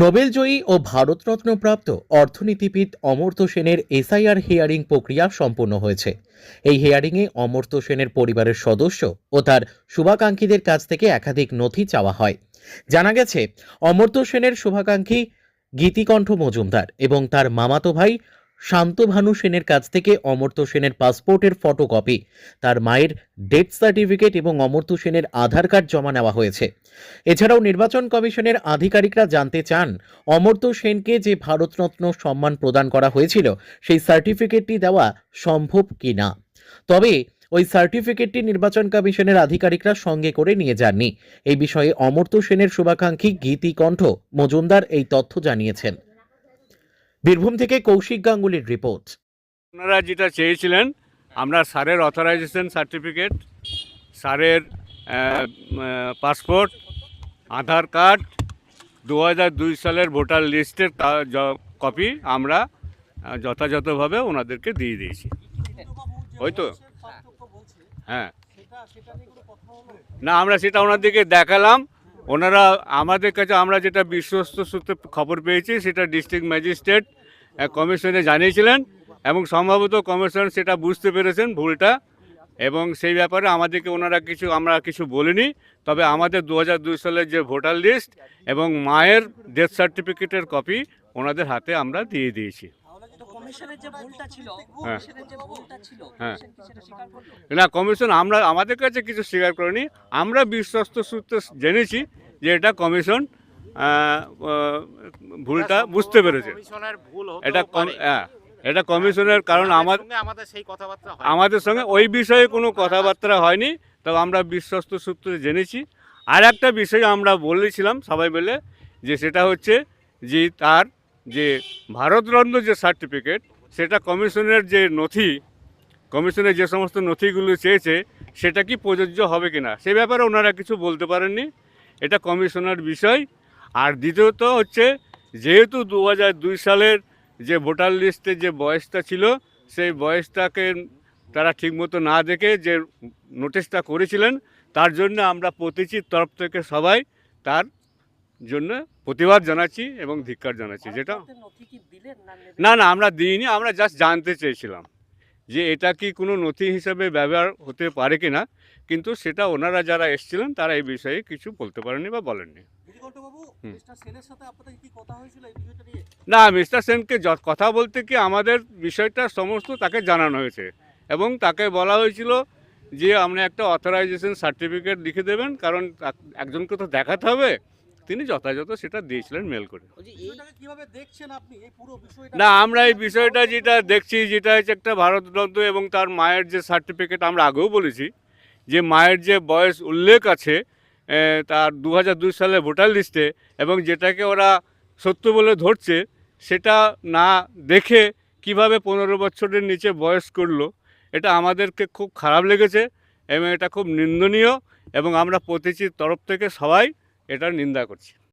নোবেলজয়ী ও ভারতরত্নপ্রাপ্ত অর্থনীতিবিদ অমর্ত্য সেনের SIR hearing প্রক্রিয়া সম্পন্ন হয়েছে। এই হিয়ারিংয়ে অমর্ত্য সেনের পরিবারের সদস্য ও তার শুভাকাঙ্ক্ষীদের কাছ থেকে একাধিক নথি চাওয়া হয়। জানা গেছে, অমর্ত্য সেনের শুভাকাঙ্ক্ষী গীতিকণ্ঠ মজুমদার এবং তার মামাতো ভাই শান্তভানু সেনের কাছ থেকে অমর্ত্য সেনের পাসপোর্টের ফটোকপি, তার মায়ের ডেথ সার্টিফিকেট এবং অমর্ত্য সেনের আধার কার্ড জমা নেওয়া হয়েছে। এছাড়াও নির্বাচন কমিশনের আধিকারিকরা জানতে চান, অমর্ত্য সেনকে যে ভারতরত্ন সম্মান প্রদান করা হয়েছিল, সেই সার্টিফিকেটটি দেওয়া সম্ভব কি না তবে ওই সার্টিফিকেটটি নির্বাচন কমিশনের আধিকারিকরা সঙ্গে করে নিয়ে যাননি। এই বিষয়ে অমর্ত্য সেনের শুভাকাঙ্ক্ষী গীতিকণ্ঠ মজুমদার এই তথ্য জানিয়েছেন। বীরভূম থেকে কৌশিক গাঙ্গুলির রিপোর্ট। আপনারা যেটা চেয়েছিলেন, আমরা স্যারের অথরাইজেশন সার্টিফিকেট, স্যারের পাসপোর্ট, আধার কার্ড দু দুই সালের ভোটার লিস্টের কপি আমরা যথাযথভাবে ওনাদেরকে দিয়ে দিয়েছি। ওই তো? হ্যাঁ। না, আমরা সেটা ওনাদেরকে দেখালাম। ওনারা আমাদের কাছে, আমরা যেটা বিশ্বস্ত সূত্রে খবর পেয়েছি, সেটা ডিস্ট্রিক্ট ম্যাজিস্ট্রেট কমিশনে জানিয়েছিলেন এবং সম্ভবত কমিশন সেটা বুঝতে পেরেছেন ভুলটা এবং সেই ব্যাপারে আমাদেরকে ওনারা কিছু, আমরা কিছু বলিনি। তবে আমাদের দু হাজার দুই সালের যে ভোটার লিস্ট এবং মায়ের ডেথ সার্টিফিকেটের কপি ওনাদের হাতে আমরা দিয়ে দিয়েছি। কমিশনের যে ভুলটা ছিল হ্যাঁ। কমিশনের যে ভুলটা ছিল হ্যাঁ। কমিশন কি সেটা স্বীকার করল? না কমিশন আমরা আমাদের কাছে কিছু স্বীকার করেনি। আমরা বিশ্বস্ত সূত্রে জেনেছি যে এটা কমিশন ভুলটা বুঝতে পেরেছে। ভুল এটা হ্যাঁ, এটা কমিশনের কারণ আমাদের সেই কথাবার্তা আমাদের সঙ্গে ওই বিষয়ে কোনো কথাবার্তা হয়নি তবে আমরা বিশ্বস্ত সূত্রে জেনেছি। আর একটা বিষয় আমরা বলেছিলাম সবাই মিলে যে সেটা হচ্ছে যে তার যে ভারতরত্ন যে সার্টিফিকেট সেটা কমিশনের যে নথি, কমিশনের যে সমস্ত নথিগুলো চেয়েছে, সেটা কি প্রযোজ্য হবে কিনা? সে ব্যাপারে ওনারা কিছু বলতে পারেননি। এটা কমিশনের বিষয়। আর দ্বিতীয়ত হচ্ছে, যেহেতু দু সালের যে ভোটার লিস্টে যে বয়সটা ছিল, সেই বয়সটাকে তারা ঠিকমতো না দেখে যে নোটিশটা করেছিলেন, তার জন্য আমরা প্রতিচির তরফ থেকে সবাই তার জন্য প্রতিবাদ জানাচ্ছি এবং ধিক্কার জানাচ্ছি যেটা না না আমরা দিইনি আমরা জাস্ট জানতে চেয়েছিলাম যে এটা কি কোনো নথি হিসাবে ব্যবহার হতে পারে কি না কিন্তু সেটা ওনারা যারা এসছিলেন তারা এই বিষয়ে কিছু বলতে পারেননি বা বলেননি। গিরিকণ্ঠবাবু হুম। মিস্টার সেনের সাথে আপনাদের কথা হয়েছিল এই বিষয়টা নিয়ে? না মিস্টার সেনকে য- কথা বলতে কি আমাদের বিষয়টা সমস্ত তাকে জানানো হয়েছে এবং তাকে বলা হয়েছিল যে আপনি একটা অথরাইজেশন সার্টিফিকেট লিখে দেবেন কারণ একজনকে তো দেখাতে হবে। তিনি যথাযথ সেটা দিয়েছিলেন মেল করে। বিষয়টাকে দেখছেন আপনি? এই পুরো বিষয়টা না আমরা এই বিষয়টা যেটা দেখছি যেটা হচ্ছে একটা ভারতরত্ন এবং তার মায়ের যে সার্টিফিকেট আমরা আগেও বলেছি যে মায়ের যে বয়স উল্লেখ আছে তার দু দুই সালে ভোটার লিস্টে এবং যেটাকে ওরা সত্য বলে ধরছে সেটা না দেখে কীভাবে পনেরো বছরের নিচে বয়স করল এটা আমাদেরকে খুব খারাপ লেগেছে এবং এটা খুব নিন্দনীয় এবং আমরা প্রতিচির তরফ থেকে সবাই এটার নিন্দা করছি।